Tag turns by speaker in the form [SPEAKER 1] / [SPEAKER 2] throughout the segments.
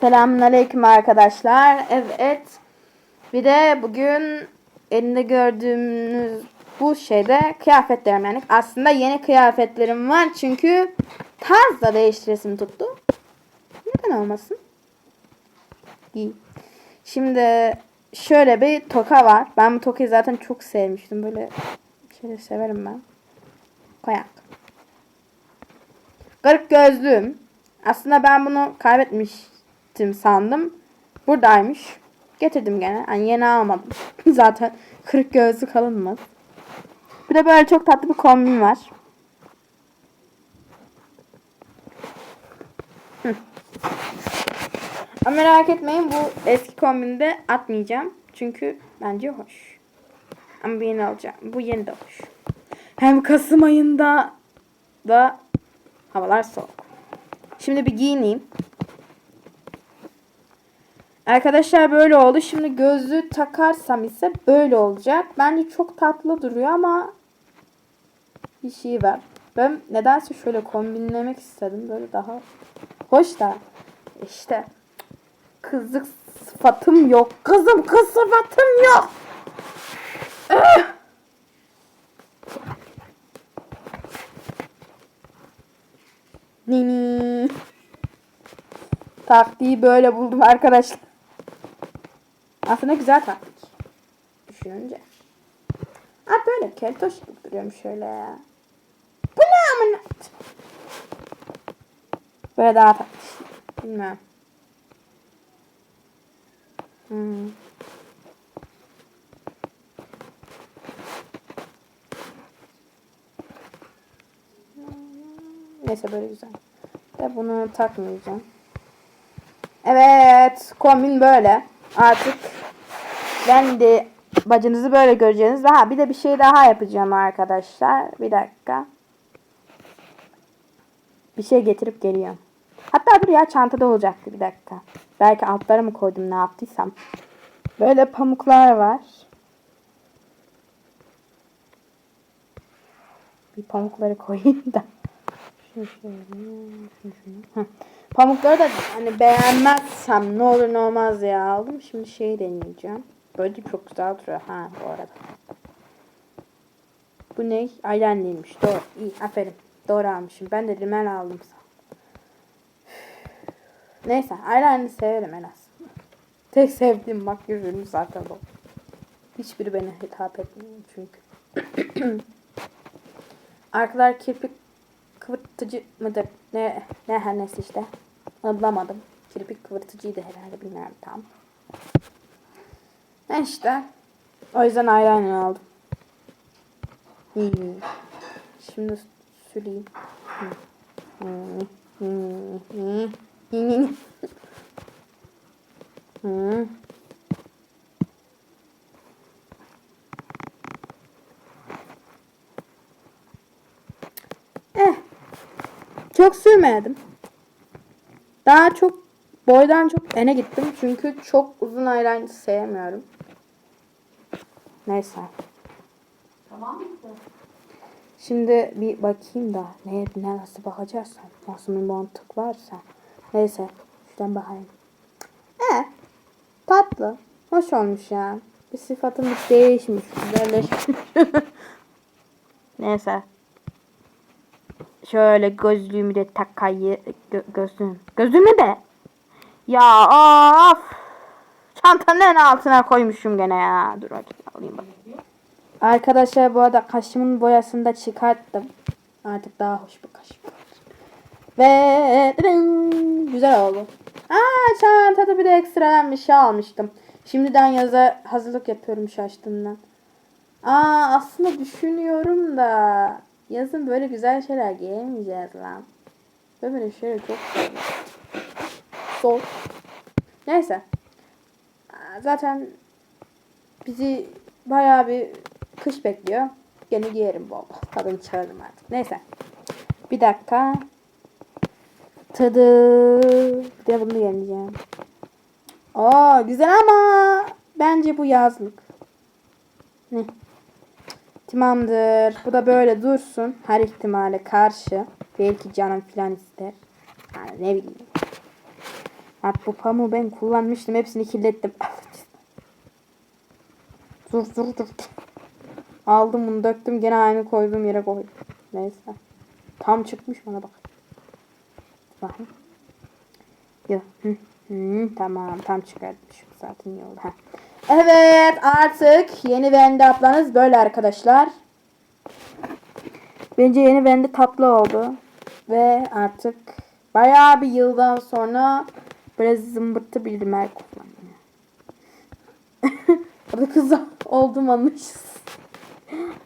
[SPEAKER 1] Selamünaleyküm arkadaşlar. Evet. Bir de bugün elinde gördüğünüz bu şeyde kıyafetlerim yani aslında yeni kıyafetlerim var çünkü tarz da değiştiresim tuttu. Neden olmasın? İyi. Şimdi şöyle bir toka var. Ben bu tokayı zaten çok sevmiştim. Böyle şeyleri severim ben. Koyak. Garip gözlüğüm. Aslında ben bunu kaybetmiştim sandım. Buradaymış. Getirdim gene. Yani yeni almadım. Zaten kırık gözlük alınmaz. Bir de böyle çok tatlı bir kombin var. Hı. Ama merak etmeyin bu eski kombinde atmayacağım. Çünkü bence hoş. Ama bir yeni alacağım. Bu yeni de hoş. Hem Kasım ayında da havalar soğuk. Şimdi bir giyineyim. Arkadaşlar böyle oldu. Şimdi gözlüğü takarsam ise böyle olacak. Bence çok tatlı duruyor ama bir şey var. Ben nedense şöyle kombinlemek istedim. Böyle daha hoş da işte kızlık sıfatım yok. Kızım kız sıfatım yok. Nini. Taktiği böyle buldum arkadaşlar. Aslında güzel taktik. Düşününce. Ha böyle keltoş gibi duruyorum şöyle. Bu ne amına? Böyle daha tatlı. Bilmem. Hmm. Neyse böyle güzel. De bunu takmayacağım. Evet. Kombin böyle. Artık ben de bacınızı böyle göreceğiniz. Daha bir de bir şey daha yapacağım arkadaşlar. Bir dakika. Bir şey getirip geliyorum. Hatta dur ya çantada olacaktı bir dakika. Belki altlara mı koydum ne yaptıysam. Böyle pamuklar var. Bir pamukları koyayım da. Pamukları da hani beğenmezsem ne olur ne olmaz ya aldım. Şimdi şeyi deneyeceğim. Böyle çok güzel duruyor ha bu arada. Bu ne? Eyeliner'miş. Doğru. İyi. Aferin. Doğru almışım. Ben de rimel aldım. Neyse. Eyeliner'ı severim en az. Tek sevdiğim makyaj ürünü zaten bu. Hiçbiri bana hitap etmiyor çünkü. Arkalar kirpik kıvırtıcı mıdır? Ne, ne her neyse işte. Anlamadım. Kirpik kıvırtıcıydı herhalde bilmiyorum tam. İşte. O yüzden eyeliner aldım. Şimdi süreyim. Hmm. Eh. Çok sürmedim. Daha çok boydan çok ene gittim. Çünkü çok uzun eyeliner sevmiyorum. Neyse.
[SPEAKER 2] Tamam bitti.
[SPEAKER 1] Şimdi bir bakayım da ne, ne nasıl bakacağız Nasıl bir mantık varsa. Neyse. Şuradan bakayım. E tatlı. Hoş olmuş ya. Bir sıfatımız değişmiş. Güzelleşmiş. Neyse. Şöyle gözlüğümü de takayı gö gözlüğüm. Gözlüğüm ne be? Ya of. Çantanın en altına koymuşum gene ya. Dur bakayım alayım bak. Arkadaşlar bu arada kaşımın boyasını da çıkarttım. Artık daha hoş bir kaşım. Ve güzel oldu. Aa çantada bir de ekstradan bir şey almıştım. Şimdiden yaza hazırlık yapıyorum şaştığımdan. Aa aslında düşünüyorum da yazın böyle güzel şeyler giyemeyeceğiz lan. Böyle şeyler çok zor. Neyse. Zaten bizi bayağı bir kış bekliyor. Gene giyerim bol bol. Tadını çıkarırım artık. Neyse. Bir dakika. Tadı. Bir de bunu yeneceğim. Aa güzel ama bence bu yazlık. Ne? Tamamdır. Bu da böyle dursun. Her ihtimale karşı. Belki canım filan ister. Yani ne bileyim. Bak bu pamuğu ben kullanmıştım. Hepsini kirlettim. dur dur dur. Aldım bunu döktüm. Gene aynı koyduğum yere koydum. Neyse. Tam çıkmış bana bak. Bakın. Hı, tamam tam çıkartmışım zaten iyi oldu. Evet artık yeni vendaplarınız böyle arkadaşlar. Bence yeni vende tatlı oldu. Ve artık bayağı bir yıldan sonra böyle zımbırtı bir rimel kullanıyor. Orada kız oldum anlaşılsın.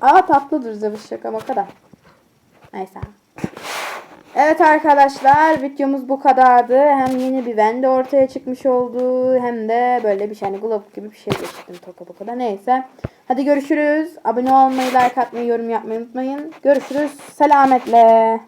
[SPEAKER 1] Aa tatlıdır zıvışık ama o kadar. Neyse. Evet arkadaşlar videomuz bu kadardı. Hem yeni bir vende ortaya çıkmış oldu hem de böyle bir şey hani glob gibi bir şey geçtim toka bu kadar. Neyse. Hadi görüşürüz. Abone olmayı, like atmayı, yorum yapmayı unutmayın. Görüşürüz. Selametle.